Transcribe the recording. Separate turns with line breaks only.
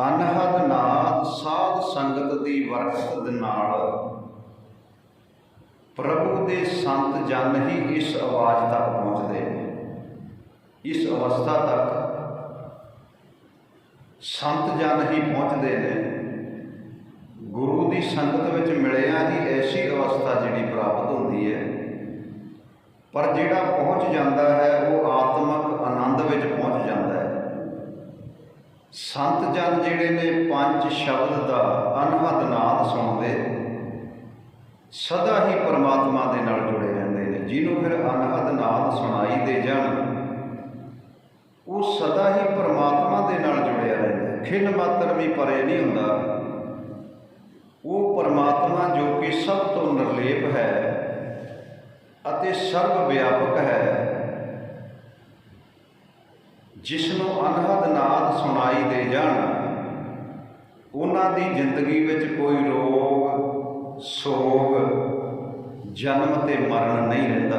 ਅਨਹਦ ਨਾਦ ਸਾਧ ਸੰਗਤ ਦੀ ਵਰਖਤ ਦੇ ਨਾਲ। ਪ੍ਰਭੂ ਦੇ ਸੰਤ ਜਨ ਹੀ ਇਸ ਆਵਾਜ਼ ਤੱਕ ਪਹੁੰਚਦੇ ਨੇ। ਇਸ ਅਵਸਥਾ ਤੱਕ ਸੰਤ ਜਨ ਹੀ ਪਹੁੰਚਦੇ ਨੇ। ਗੁਰੂ ਦੀ ਸੰਗਤ ਵਿੱਚ ਮਿਲਿਆ ਹੀ ਐਸੀ ਅਵਸਥਾ ਜਿਹੜੀ ਪ੍ਰਾਪਤ ਹੁੰਦੀ ਹੈ। ਪਰ ਜਿਹੜਾ ਪਹੁੰਚ ਜਾਂਦਾ ਹੈ, ਉਹ ਆਤਮ ਆਨੰਦ ਵਿੱਚ ਪਹੁੰਚ ਜਾਂਦਾ ਹੈ ਸੰਤ ਜਨ ਜਿਹੜੇ ਨੇ ਪੰਜ ਸ਼ਬਦ ਦਾ ਅਨਹਦ ਨਾਦ ਸੁਣਦੇ, ਸਦਾ ਹੀ ਪਰਮਾਤਮਾ ਦੇ ਨਾਲ ਜੁੜੇ ਰਹਿੰਦੇ ਨੇ, ਜਿਹਨੂੰ ਫਿਰ ਅਨਹਦ ਨਾਦ ਸੁਣਾਈ ਦੇ ਜਾਣ, ਉਹ ਸਦਾ ਹੀ ਪਰਮਾਤਮਾ ਦੇ ਨਾਲ ਜੁੜਿਆ ਰਹਿੰਦਾ ਖਿਲ ਮਾਤਰ ਵੀ ਪਰੇ ਨਹੀਂ ਹੁੰਦਾ। ਉਹ ਪਰਮਾਤਮਾ ਜੋ ਕਿ ਸਭ ਤੋਂ ਨਿਰਲੇਪ ਹੈ ਅਤੇ ਸਰਵ ਵਿਆਪਕ ਹੈ ਜਿਸ ਨੂੰ ਅਨਹਦ ਨਾਦ ਸੁਣਾਈ ਦੇ ਜਾਣ। ਉਹਨਾਂ ਦੀ ਜ਼ਿੰਦਗੀ ਵਿੱਚ ਕੋਈ ਰੋਗ, ਸੋਗ, ਜਨਮ ਤੇ ਮਰਨ ਨਹੀਂ ਰਹਿੰਦਾ।